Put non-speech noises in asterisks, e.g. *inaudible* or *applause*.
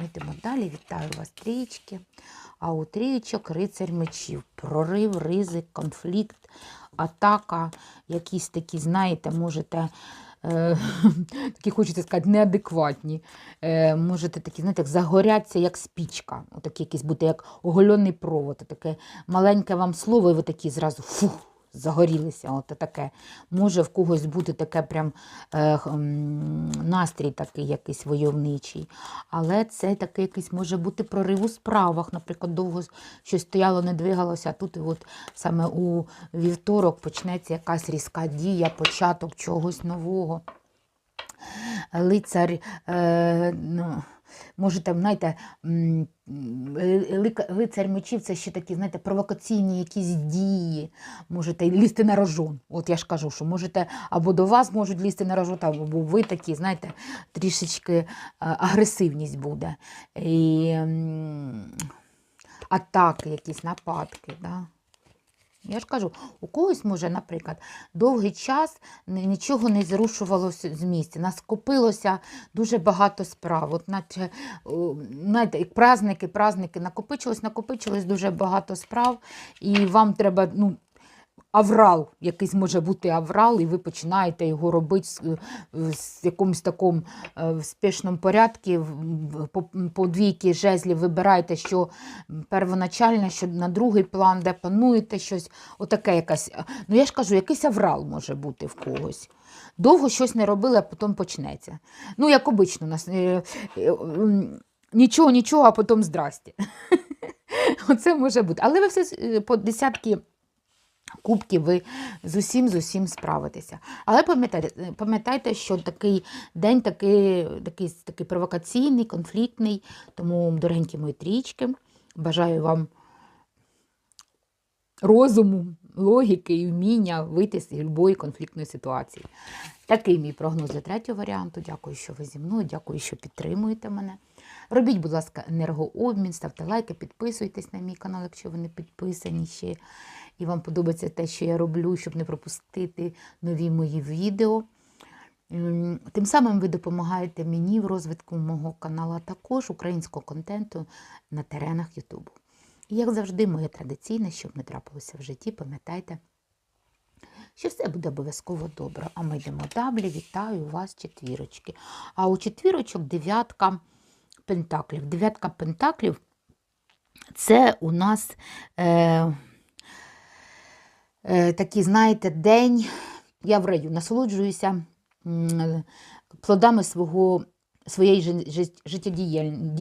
ми йдемо далі. Вітаю вас, трієчки. А у трієчок рицарь мечів. Прорив, ризик, конфлікт, атака, якісь такі, знаєте, можете. е, *laughs* Такі хочеться сказати, неадекватні. Е, можете такі, знаєте, як загоряться, як спічка. Отакі якісь бути, як оголений провод. Таке маленьке вам слово, і ви такі зразу фух, загорілися. От таке. Може в когось бути таке прям е, настрій такий якийсь войовничий. Але це такий якийсь може бути прорив у справах. Наприклад, довго щось стояло, не двигалося, а тут і от саме у вівторок почнеться якась різка дія, початок чогось нового. Лицар, е, ну, можете, знаєте, м, м, лицар мечів це ще такі, знаєте, провокаційні якісь дії. Можете лізти на рожон. От я ж кажу, що можете або до вас можуть лізти на рожон, або ви такі, знаєте, трішечки е, агресивність буде. І, атаки, якісь нападки. Да? Я ж кажу, у когось може, наприклад, довгий час нічого не зрушувалося з місця. Нас копилося дуже багато справ. От наче, знаєте, як праздники, праздники, накопичилось, накопичилось дуже багато справ, і вам треба, ну, аврал, якийсь може бути аврал, і ви починаєте його робити з, з якомусь такому е, в спішному порядку. По, двійки жезлів вибираєте, що первоначальне, що на другий план, де пануєте щось. Отаке якась. Ну я ж кажу, якийсь аврал може бути в когось. Довго щось не робили, а потім почнеться. Ну, як обично, нас е, е, нічого, нічого, а потім здрасте. *laughs* Оце може бути. Але ви все е, по десятки кубків ви з усім з усім справитеся. Але пам'ятайте, пам'ятайте, що такий день такий, такий, такий провокаційний, конфліктний. Тому, дорогенькі мої трічки, бажаю вам розуму, логіки і вміння вийти з будь-якої конфліктної ситуації. Такий мій прогноз для третього варіанту. Дякую, що ви зі мною, дякую, що підтримуєте мене. Робіть, будь ласка, енергообмін, ставте лайки, підписуйтесь на мій канал, якщо ви не підписані ще. І вам подобається те, що я роблю, щоб не пропустити нові мої відео. Тим самим ви допомагаєте мені в розвитку мого каналу, а також українського контенту на теренах Ютубу. І як завжди, моє традиційне, щоб не трапилося в житті, пам'ятайте, що все буде обов'язково добре. А ми йдемо далі. Вітаю вас, четвірочки. А у четвірочок дев'ятка пентаклів. Дев'ятка пентаклів це у нас е, е, такий, знаєте, день. Я в раю насолоджуюся плодами свого, своєї жи- жи- життєдіяль-